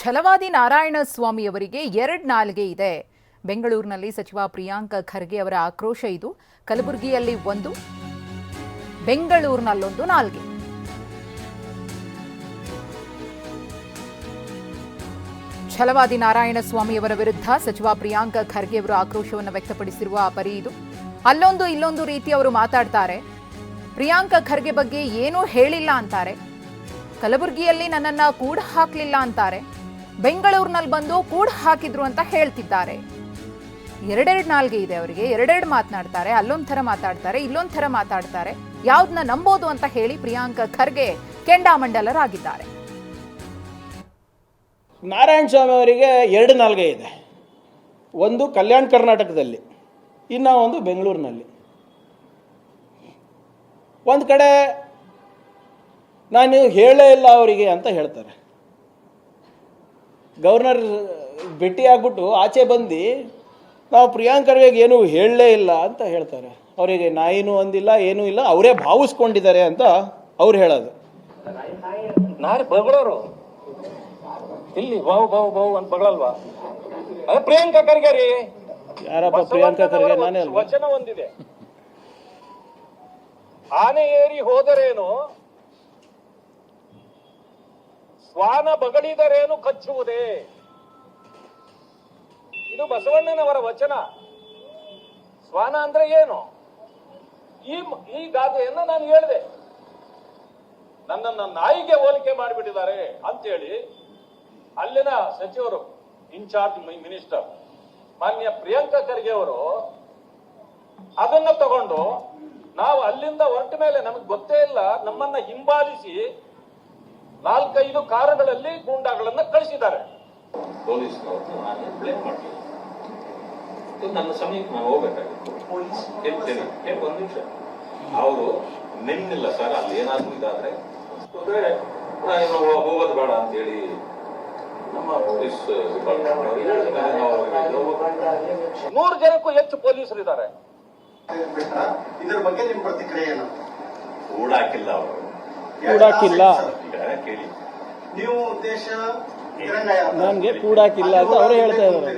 ಛಲವಾದಿ ನಾರಾಯಣ ಸ್ವಾಮಿಯವರಿಗೆ ಎರಡ್ ನಾಲ್ಗೆ ಇದೆ. ಬೆಂಗಳೂರಿನಲ್ಲಿ ಸಚಿವ ಪ್ರಿಯಾಂಕ ಖರ್ಗೆ ಅವರ ಆಕ್ರೋಶ ಇದು. ಕಲಬುರಗಿಯಲ್ಲಿ ಒಂದು, ಬೆಂಗಳೂರಿನಲ್ಲೊಂದು ನಾಲ್ಗೆ. ಛಲವಾದಿ ನಾರಾಯಣ ಸ್ವಾಮಿಯವರ ವಿರುದ್ಧ ಸಚಿವ ಪ್ರಿಯಾಂಕ ಖರ್ಗೆ ಅವರು ಆಕ್ರೋಶವನ್ನು ವ್ಯಕ್ತಪಡಿಸಿರುವ ಪರಿ ಇದು. ಅಲ್ಲೊಂದು, ಇಲ್ಲೊಂದು ರೀತಿ ಅವರು ಮಾತಾಡ್ತಾರೆ. ಪ್ರಿಯಾಂಕ ಖರ್ಗೆ ಬಗ್ಗೆ ಏನೂ ಹೇಳಿಲ್ಲ ಅಂತಾರೆ. ಕಲಬುರಗಿಯಲ್ಲಿ ನನ್ನನ್ನು ಕೂಡ ಹಾಕಲಿಲ್ಲ ಅಂತಾರೆ. ಬೆಂಗಳೂರಿನಲ್ಲಿ ಬಂದು ಕೂಡ ಹಾಕಿದ್ರು ಅಂತ ಹೇಳ್ತಿದ್ದಾರೆ. ಎರಡೆರಡು ನಾಲ್ಗೆ ಇದೆ ಅವರಿಗೆ, ಎರಡೆರಡು ಮಾತನಾಡ್ತಾರೆ ಅಲ್ಲೊಂದು ಥರ ಮಾತಾಡ್ತಾರೆ ಇಲ್ಲೊಂದು ಥರ ಮಾತಾಡ್ತಾರೆ. ಯಾವ್ದನ್ನ ನಂಬೋದು ಅಂತ ಹೇಳಿ ಪ್ರಿಯಾಂಕ ಖರ್ಗೆ ಕೆಂಡಾಮಂಡಲರಾಗಿದ್ದಾರೆ. ನಾರಾಯಣ ಸ್ವಾಮಿ ಅವರಿಗೆ ಎರಡು ನಾಲ್ಗೆ ಇದೆ. ಒಂದು ಕಲ್ಯಾಣ ಕರ್ನಾಟಕದಲ್ಲಿ, ಇನ್ನು ಒಂದು ಬೆಂಗಳೂರಿನಲ್ಲಿ. ಒಂದು ಕಡೆ ನಾನು ಹೇಳೇ ಇಲ್ಲ ಅವರಿಗೆ ಅಂತ ಹೇಳ್ತಾರೆ. ಗವರ್ನರ್ ಭೇಟಿ ಆಗ್ಬಿಟ್ಟು ಆಚೆ ಬಂದು ನಾವು ಪ್ರಿಯಾಂಕರ್ಗೆ ಏನು ಹೇಳಲೇ ಇಲ್ಲ ಅಂತ ಹೇಳ್ತಾರೆ. ಅವರಿಗೆ ನಾಯಿನೂ ಅಂದಿಲ್ಲ ಏನೂ ಇಲ್ಲ ಅವರೇ ಭಾವಿಸ್ಕೊಂಡಿದ್ದಾರೆ ಅಂತ ಅವ್ರು ಹೇಳೋದು. ನಾರೇ ಬಗಳೋರು. ಇಲ್ಲಿ ಬಾವು ಬಾವು ಬಾವು ಅಂತ ಬಗಳಲ್ವಾ? ಅದೇ ಪ್ರಿಯಾಂಕಾ ಖರ್ಗೆ ರೀ. ಯಾರಪ್ಪ ಪ್ರಿಯಾಂಕಾ ಖರ್ಗೆ? ನಾನೇ ಅಲ್ವಾ? ವಚನ ಒಂದಿದೆ. ಆನೆ ಏರಿ ಹೋದರೇನು ಸ್ವಾನ ಬಗಳಿದರೇನು ಕಚ್ಚುವುದೇ? ಇದು ಬಸವಣ್ಣನವರ ವಚನ. ಶ್ವಾನ ಅಂದ್ರೆ ಏನು? ಈ ಈ ಗಾದೆಯನ್ನ ನಾನು ಹೇಳಿದೆ. ನನ್ನನ್ನು ನಾಯಿಗೆ ಹೋಲಿಕೆ ಮಾಡಿಬಿಟ್ಟಿದ್ದಾರೆ ಅಂತೇಳಿ ಅಲ್ಲಿನ ಸಚಿವರು, ಇನ್ಚಾರ್ಜ್ ಮಿನಿಸ್ಟರ್ ಮಾನ್ಯ ಪ್ರಿಯಾಂಕಾ ಖರ್ಗೆ ಅವರು ಅದನ್ನ ತಗೊಂಡು ನಾವು ಅಲ್ಲಿಂದ ಹೊರಟ ಮೇಲೆ ನಮಗೆ ಗೊತ್ತೇ ಇಲ್ಲ ನಮ್ಮನ್ನ ಹಿಂಬಾಲಿಸಿ ನಾಲ್ಕೈದು ಕಾರುಗಳಲ್ಲಿ ಗೂಂಡಾಗಳನ್ನ ಕಳಿಸಿದ್ದಾರೆ. ಪೊಲೀಸ್ ನನ್ನ ಸಮಯಕ್ಕೆ ನಾನು ಹೋಗ್ಬೇಕಾಗಿತ್ತು. ಪೊಲೀಸ್? ಕೇಳ್ತೇನೆ. ಕೇಳಿ ಒಂದು ನಿಮಿಷ. ಅವರು ನಿನ್ನಿಲ್ಲ ಸರ್ ಅಲ್ಲಿ ಏನಾದ್ರು ಇದಾದ್ರೆ ಅನ್ಸ್ಕೊಂಡ್ರೆ ನಾನು ಹೋಗೋದು ಬೇಡ ಅಂತೇಳಿ ನಮ್ಮ ಪೊಲೀಸ್ ನೂರು ಜನಕ್ಕೂ ಹೆಚ್ಚು ಪೊಲೀಸರು ಇದ್ದಾರೆ ಇದ್ರ ಬಗ್ಗೆ ನಿಮ್ ಪ್ರತಿಕ್ರಿಯೆ ಏನು? ಓಡಾಕಿಲ್ಲ ಅವರು. ಕೂಡಾಕಿಲ್ಲ ನಮ್ಗೆ ನೀವು ಉದ್ದೇಶ ತಿರಂಗ ಯಾತ್ರೆ. ನನ್ಗೆ ಕೂಡಾಕಿಲ್ಲ ಅಂತ ಅವರೇ ಹೇಳ್ತಾ ಇದ್ದಾರೆ.